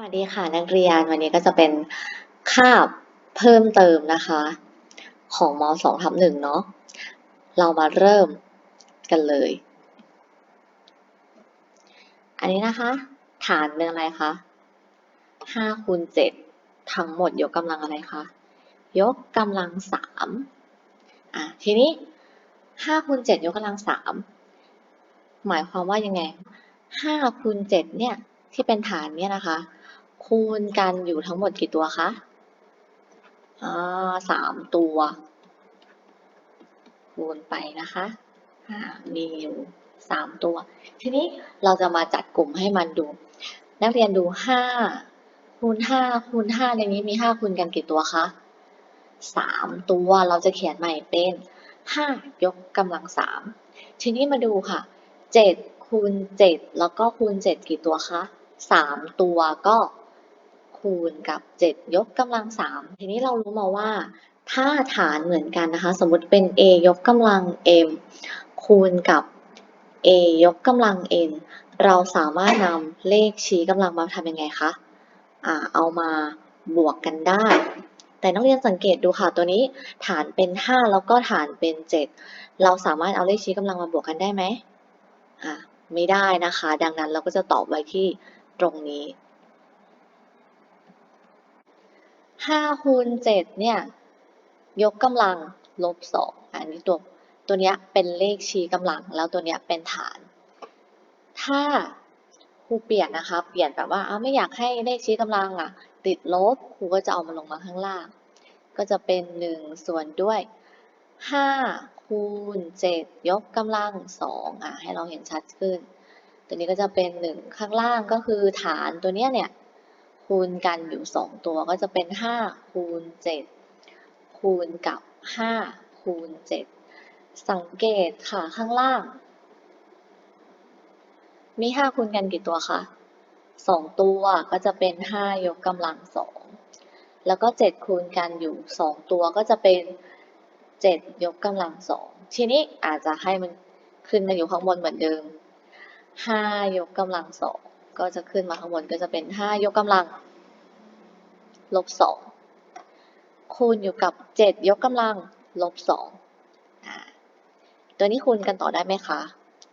วัสดีค่ะนักเรียนวันนี้ก็จะเป็นคาบเพิ่มเติมนะคะ ของม .2 ทับหนึ่งเนาะเรามาเริ่มกันเลย อันนี้นะคะ ฐานเป็นอะไรคะ5คูณ7ทั้งหมดยกกำลังอะไรคะยกกำลัง3อะทีนี้5คูณ7ยกกำลัง3หมายความว่ายังไง5คูณ7เนี่ย ที่เป็นฐานเนี่ยนะคะ คูณกันอยู่ทั้งหมดกี่ตัวคะอ่าสามตัว คูณไปนะคะอ่ามีอยู่สามตัว ทีนี้เราจะมาจัดกลุ่มให้มันดู นักเรียนดูห้าคูณห้าคูณห้าในนี้มีห้าคูณกันกี่ตัวคะสามตัวเราจะเขียนใหม่เป็นห้ายกกำลังสามทีนี้มาดูค่ะเจ็ดคูณเจ็ดแล้วก็คูณเจ็ดกี่ตัวคะ สามตัวก็คูณกับเจ็ดยกกำลังสามทีนี้เรารู้มาว่า ถ้าฐานเหมือนกันนะคะ สมมติเป็น a ยกกำลัง m คูณกับ a ยกกำลัง n เราสามารถนำเลขชี้กำลังมาทำยังไงคะอ่าเอามาบวกกันได้ แต่นักเรียนสังเกตดูค่ะตัวนี้ฐานเป็น 5 แล้วก็ฐานเป็น 7 เราสามารถเอาเลขชี้กำลังมาบวกกันได้ไหมอ่าไม่ได้นะคะ ดังนั้นเราก็จะตอบไว้ที่ ตรงนี้5คูณ7เนี่ย ยกกำลังลบ2อันนี้ตัวตัวเนี้ยเป็นเลขชี้กำลัง แล้วตัวเนี้ยเป็นฐาน ถ้าครูเปลี่ยนนะคะ เปลี่ยนแบบว่าเอาไม่อยากให้เลขชี้กำลังอะติดลบครูก็จะเอามันลงมาข้างล่าง ก็จะเป็น 1 ส่วนด้วย 5 คูณ 7 ยกกำลัง2อะให้เราเห็นชัดขึ้น ตัวนี้ก็จะเป็น1ข้างล่างก็คือฐานตัวเนี้ยเนี่ยคูณกันอยู่ 2 ตัวก็จะเป็น 5 คูณ 7 คูณกับ 5 คูณ 7 สังเกตค่ะข้างล่าง มี 5 คูณกันกี่ตัวคะ 2 ตัวก็จะเป็น 5 ยกกำลัง 2 แล้วก็ 7 คูณกันอยู่ 2 ตัวก็จะเป็น 7 ยกกำลัง 2 ทีนี้อาจจะให้มันขึ้นมาอยู่ข้างบนเหมือนเดิม 5ยกกำลัง2ก็จะขึ้นมาข้างบนก็จะเป็น5ยกกำลังลบ2คูณอยู่กับ7ยกกำลังลบ2อ่าตัวนี้คูณกันต่อได้ไหมคะ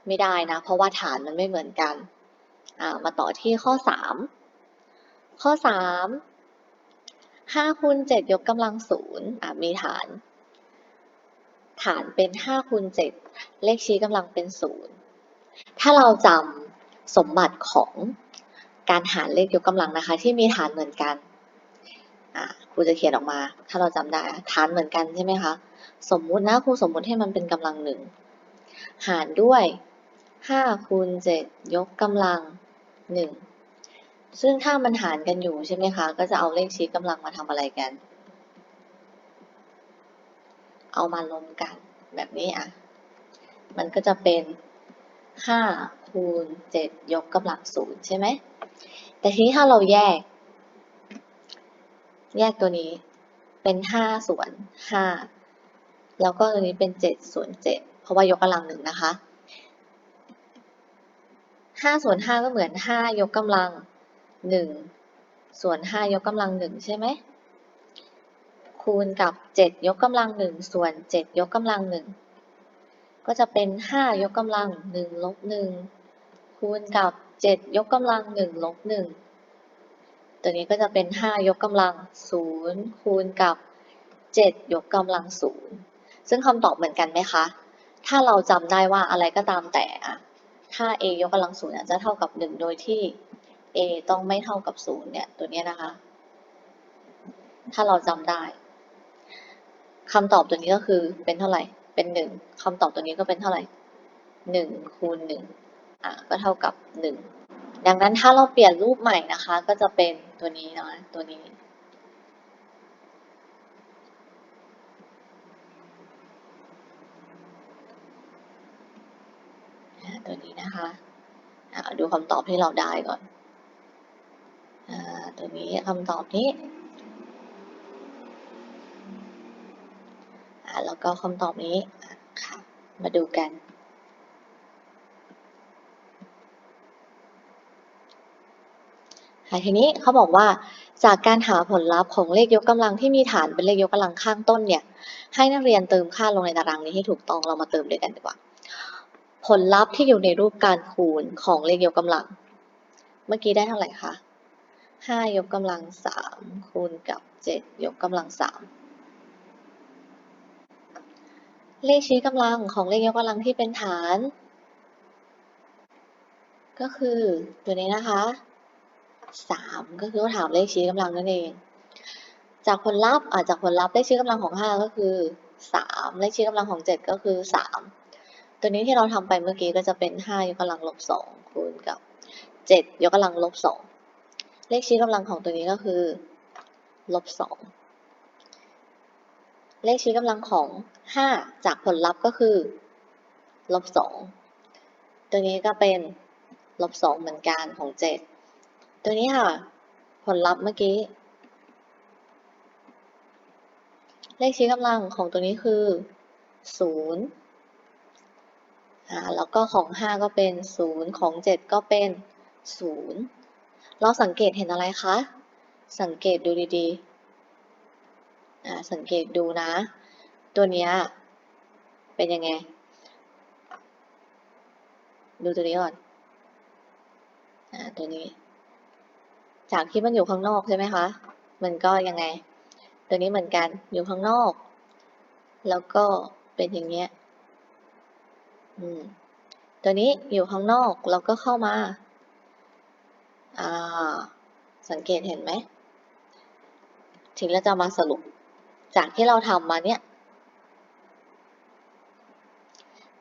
ไม่ได้นะ เพราะว่าฐานมันไม่เหมือนกัน มาต่อที่ข้อ3ข้อ3 5คูณ7ยกกำลัง0อ่ามีฐาน ฐานเป็น5คูณ7เลขชี้กำลังเป็น0 ถ้าเราจำสมบัติของการหารเลขยกกำลังนะคะ ที่มีฐานเหมือนกันครูจะเขียนออกมา ถ้าเราจำได้ฐานเหมือนกันใช่ไหมคะ สมมุตินะครูสมมุติให้มันเป็นกำลังหนึ่งหารด้วย5คูณ7ยกกำลัง1ซึ่งถ้ามันหารกันอยู่ใช่ไหมคะ ก็จะเอาเลขชี้กำลังมาทำอะไรกัน เอามาลบกันแบบนี้อะ มันก็จะเป็น 5คูณ7ยกกำลัง0ใช่ไหม แต่ทีนี้ถ้าเราแยก แยกตัวนี้เป็น5ส่วน5แล้วก็ตัวนี้เป็น7ส่วน7เพราะว่ายกกำลังหนึ่งนะคะ5ส่วน5ก็เหมือน5ยกกำลัง1ส่วน5ยกกำลัง1ใช่ไหมคูณกับ7ยกกำลัง1ส่วน7ยกกำลัง1 ก็จะเป็น 5 ยกกำลัง1ลบ1คูณกับ 7 ยกกำลัง1ลบ1ตัวนี้ก็จะเป็น 5 ยกกำลัง 0 คูณกับ 7 ยกกำลัง 0 ซึ่งคำตอบเหมือนกันไหมคะ ถ้าเราจำได้ว่าอะไรก็ตามแต่ถ้า a ยกกำลัง 0 จะเท่ากับ 1 โดยที่ a ต้องไม่เท่ากับ 0 เนี่ย ตัวนี้นะคะ ถ้าเราจำได้คำตอบตัวนี้ก็คือเป็นเท่าไหร่ เป็น1คำตอบตัวนี้ก็เป็นเท่าไหร่1คูณ1อะก็เท่ากับ1ดังนั้นถ้าเราเปลี่ยนรูปใหม่นะคะ ก็จะเป็นตัวนี้นะตัวนี้ ตัวนี้นะคะดูคำตอบที่เราได้ก่อนอตัวนี้คำตอบนี้ แล้วก็คำตอบนี้ค่ะมาดูกัน ทีนี้เขาบอกว่าจากการหาผลลัพธ์ของเลขยกกำลังที่มีฐานเป็นเลขยกกำลังข้างต้นเนี่ย ให้นักเรียนเติมค่าลงในตารางนี้ให้ถูกต้องเรามาเติมด้วยกันดีกว่า ผลลัพธ์ที่อยู่ในรูปการคูณของเลขยกกำลัง เมื่อกี้ได้เท่าไหร่คะ5ยกกำลัง3คูณกับ 7 ยกกำลัง3 เลขชี้กำลังของเลขยกกำลังที่เป็นฐาน ก็คือตัวนี้นะคะสามก็คือถามเลขชี้กำลังนั่นเอง จากผลลัพธ์อาจจากผลลัพธ์เลขชี้กำลังของห้าก็คือสามเลขชี้กำลังของเจ็ดก็คือสามตัวนี้ที่เราทำไปเมื่อกี้ก็จะเป็นห้ายกกำลังลบสองคูณกับเจ็ดยกกำลังลบสองเลขชี้กำลังของตัวนี้ก็คือลบสอง เลขชี้กำลังของห้าจากผลลัพธ์ก็คือลบสองตัวนี้ก็เป็นลบสองเหมือนกันของเจ็ดตัวนี้ค่ะ ผลลัพธ์เมื่อกี้ เลขชี้กำลังของตัวนี้คือศูนย์อ่าแล้วก็ของห้าก็เป็นศูนย์ของเจ็ดก็เป็นศูนย์เราสังเกตเห็นอะไรคะ สังเกตดูดีๆ สังเกตดูนะ ตัวเนี้ยเป็นยังไง ดูตัวนี้ก่อนอตัวนี้ จากที่มันอยู่ข้างนอกใช่ไหมคะ มันก็ยังไง ตัวนี้เหมือนกันอยู่ข้างนอก แล้วก็เป็นอย่างเงี้ยอืมตัวนี้อยู่ข้างนอกแล้วก็เข้ามาอ่าสังเกตเห็นไหมทีนี้เราจะมาสรุป จากที่เราทำมาเนี่ย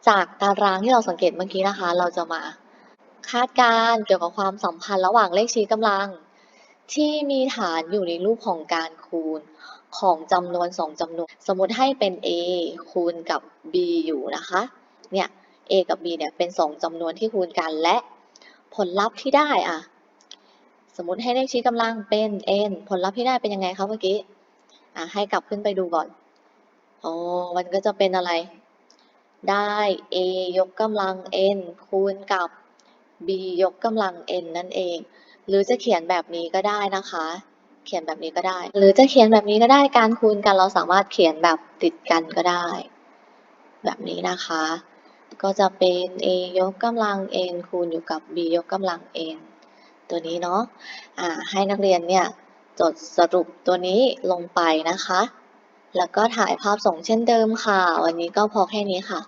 จากตารางที่เราสังเกตเมื่อกี้นะคะ เราจะมาคาดการณ์เกี่ยวกับความสัมพันธ์ระหว่างเลขชี้กำลัง ที่มีฐานอยู่ในรูปของการคูณของจำนวนสองจำนวน สมมติให้เป็น a คูณกับ b อยู่นะคะ เนี่ย a กับ b เนี่ยเป็นสองจำนวนที่คูณกันและผลลัพธ์ที่ได้อะสมมติให้เลขชี้กำลังเป็น n ผลลัพธ์ที่ได้เป็นยังไงคะเมื่อกี้ อะให้กลับขึ้นไปดูก่อนอ๋อมันก็จะเป็นอะไร ได้ a ยกกำลัง n คูณกับ b ยกกำลัง n นั่นเอง หรือจะเขียนแบบนี้ก็ได้นะคะ เขียนแบบนี้ก็ได้ หรือจะเขียนแบบนี้ก็ได้การคูณกันเราสามารถเขียนแบบติดกันก็ได้ แบบนี้นะคะ ก็จะเป็น a ยกกำลัง n คูณอยู่กับ b ยกกำลัง n ตัวนี้เนาะ อ่า ให้นักเรียนเนี่ย จดสรุปตัวนี้ลงไปนะคะ แล้วก็ถ่ายภาพส่งเช่นเดิมค่ะ วันนี้ก็พอแค่นี้ค่ะ